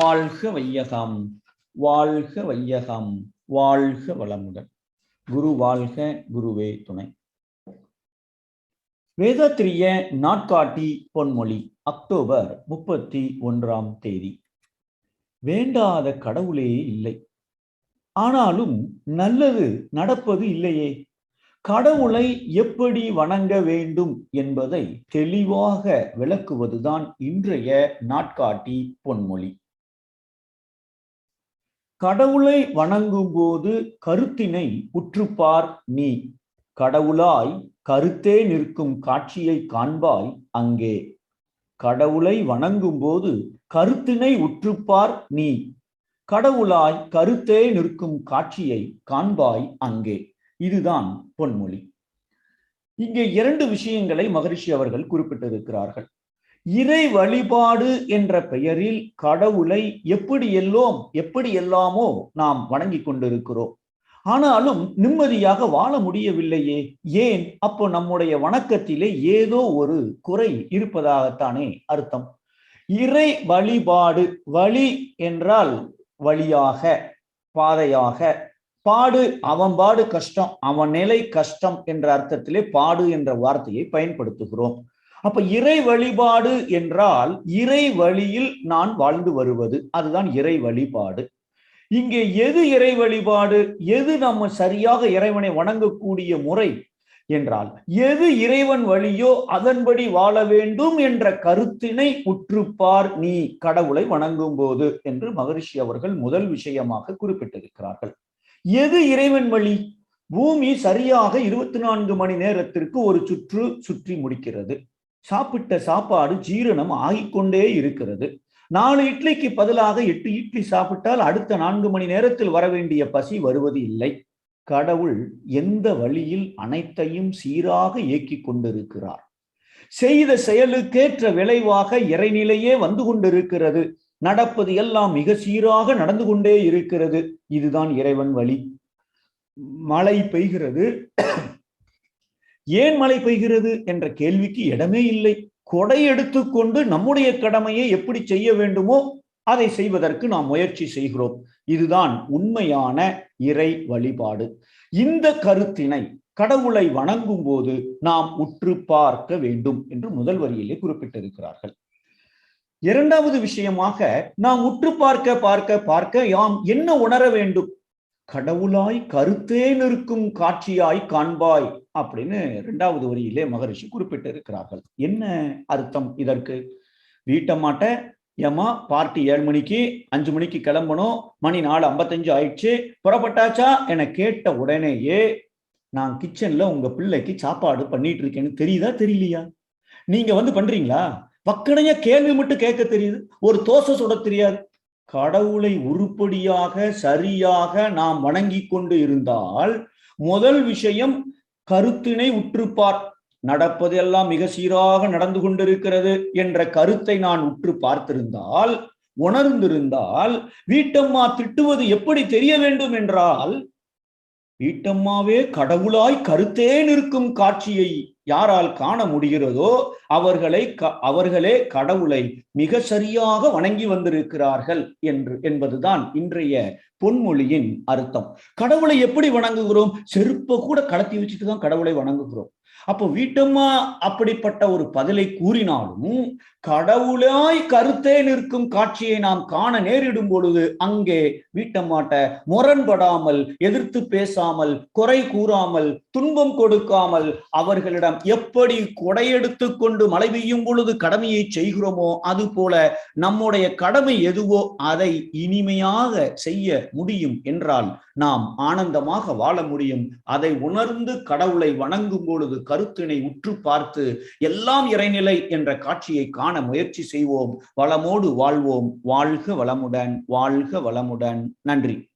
வாழ்க வையகம் வாழ்க வையகம் வாழ்க வளமுடன். குரு வாழ்க குருவே துணை. வேதத்திரிய நாட்காட்டி பொன்மொழி அக்டோபர் முப்பத்தி ஒன்றாம் தேதி. வேண்டாத கடவுளே இல்லை. ஆனாலும் நல்லது நடப்பது இல்லையே. கடவுளை எப்படி வணங்க வேண்டும் என்பதை தெளிவாக விளக்குவதுதான் இன்றைய நாட்காட்டி பொன்மொழி. கடவுளை வணங்கும் போது கருத்தினை உற்றுப்பார் நீ. கடவுளாய் கருத்தே நிற்கும் காட்சியை காண்பாய் அங்கே. கடவுளை வணங்கும் போது கருத்தினை உற்றுப்பார் நீ. கடவுளாய் கருத்தே நிற்கும் காட்சியை காண்பாய் அங்கே. இதுதான் பொன்மொழி. இங்கே இரண்டு விஷயங்களை மகரிஷி அவர்கள் குறிப்பிட்டிருக்கிறார்கள். இறை வழிபாடு என்ற பெயரில் கடவுளை எப்படி எல்லோம் எப்படி எல்லாமோ நாம் வணங்கி கொண்டிருக்கிறோம். ஆனாலும் நிம்மதியாக வாழ முடியவில்லையே. ஏன்? அப்போ நம்முடைய வணக்கத்திலே ஏதோ ஒரு குறை இருப்பதாகத்தானே அர்த்தம். இறை வழிபாடு வழி என்றால் வழியாக பாதையாக. பாடு அவன் பாடு கஷ்டம் அவன் நிலை கஷ்டம் என்ற அர்த்தத்திலே பாடு என்ற வார்த்தையை பயன்படுத்துகிறோம். அப்ப இறை வழிபாடு என்றால் இறை வழியில் நான் வாழ்ந்து வருவது. அதுதான் இறை வழிபாடு. இங்கே எது இறை வழிபாடு? எது நம்ம சரியாக இறைவனை வணங்கக்கூடிய முறை என்றால் எது இறைவன் வழியோ அதன்படி வாழ வேண்டும் என்ற கருத்தினை உற்றுப்பார் நீ கடவுளை வணங்கும் போது என்று மகரிஷி அவர்கள் முதல் விஷயமாக குறிப்பிட்டிருக்கிறார்கள். எது இறைவன் வழி? பூமி சரியாக இருபத்தி நான்கு மணி நேரத்திற்கு ஒரு சுற்று சுற்றி முடிக்கிறது. சாப்பிட்ட சாப்பாடு ஜீரணம் ஆகிக்கொண்டே இருக்கிறது. நாலு இட்லிக்கு பதிலாக எட்டு இட்லி சாப்பிட்டால் அடுத்த நான்கு மணி நேரத்தில் வர வேண்டிய பசி வருவது இல்லை. கடவுள் எந்த வழியில் அனைத்தையும் சீராக இயக்கிக் கொண்டிருக்கிறார். செய்த செயலுக்கேற்ற விளைவாக இறைநிலையே வந்து கொண்டிருக்கிறது. நடப்பது எல்லாம் மிக சீராக நடந்து கொண்டே இருக்கிறது. இதுதான் இறைவன் வழி. மழை பெய்கிறது. ஏன் மழை பெய்கிறது என்ற கேள்விக்கு இடமே இல்லை. கொடை எடுத்துக்கொண்டு நம்முடைய கடமையை எப்படி செய்ய வேண்டுமோ அதை செய்வதற்கு நாம் முயற்சி செய்கிறோம். இதுதான் உண்மையான இறை வழிபாடு. இந்த கருத்தினை கடவுளை வணங்கும் போது நாம் உற்று பார்க்க வேண்டும் என்று முதல் வரியிலே குறிப்பிட்டிருக்கிறார்கள். இரண்டாவது விஷயமாக நாம் உற்று பார்க்க பார்க்க பார்க்க யாம் என்ன உணர வேண்டும்? கடவுளாய் கருத்தே நிற்கும் காட்சியாய் காண்பாய் அப்படின்னு இரண்டாவது வரியிலே மகரிஷி குறிப்பிட்டிருக்கிறார்கள். என்ன அர்த்தம் இதற்கு? வீட்டம்மாட்ட ஏமா பார்ட்டி ஏழு மணிக்கு அஞ்சு மணிக்கு கிளம்பணும் மணி நாலு ஐம்பத்தஞ்சு ஆயிடுச்சு புறப்பட்டாச்சா? என கேட்ட உடனேயே நான் கிச்சன்ல உங்க பிள்ளைக்கு சாப்பாடு பண்ணிட்டு இருக்கேன்னு தெரியுதா தெரியலையா? நீங்க வந்து பண்றீங்களா? பக்கடைய கேள்வி மட்டும் கேட்க தெரியுது. ஒரு தோசை சுட தெரியாது. கடவுளை உருப்படியாக சரியாக நாம் வணங்கி கொண்டு இருந்தால் முதல் விஷயம் கருத்தினை உற்றுப்பார். நடப்பதெல்லாம் மிக சீராக நடந்து கொண்டிருக்கிறது என்ற கருத்தை நான் உற்று பார்த்திருந்தால் உணர்ந்திருந்தால் வீட்டம்மா திட்டுவது எப்படி தெரிய வேண்டும் என்றால் வீட்டம்மாவே கடவுளாய் கருத்தே நிற்கும் காட்சியை யாரால் காண முடிகிறதோ அவர்களை அவர்களே கடவுளை மிக சரியாக வணங்கி வந்திருக்கிறார்கள் என்று என்பதுதான் இன்றைய பொன்மொழியின் அர்த்தம். கடவுளை எப்படி வணங்குகிறோம்? செருப்பை கூட கடத்தி வச்சுட்டு தான் கடவுளை வணங்குகிறோம். அப்போ வீட்டம்மா அப்படிப்பட்ட ஒரு பதிலை கூறினாலும் கடவுளாய் கருத்தே நிற்கும் காட்சியை நாம் காண நேரிடும் பொழுது அங்கே வீட்டம்மாட்ட முரண்படாமல் எதிர்த்து பேசாமல் குறை கூறாமல் துன்பம் கொடுக்காமல் அவர்களிடம் எப்படி கொடையெடுத்து கொண்டு மழை பெய்யும் பொழுது கடமையை செய்கிறோமோ அது போல நம்முடைய கடமை எதுவோ அதை இனிமையாக செய்ய முடியும் என்றால் நாம் ஆனந்தமாக வாழ முடியும். அதை உணர்ந்து கடவுளை வணங்கும் பொழுது கருத்தினை உற்று பார்த்து எல்லாம் இறைநிலை என்ற காட்சியை காண முயற்சி செய்வோம். வளமோடு வாழ்வோம். வாழ்க வளமுடன் வாழ்க வளமுடன். நன்றி.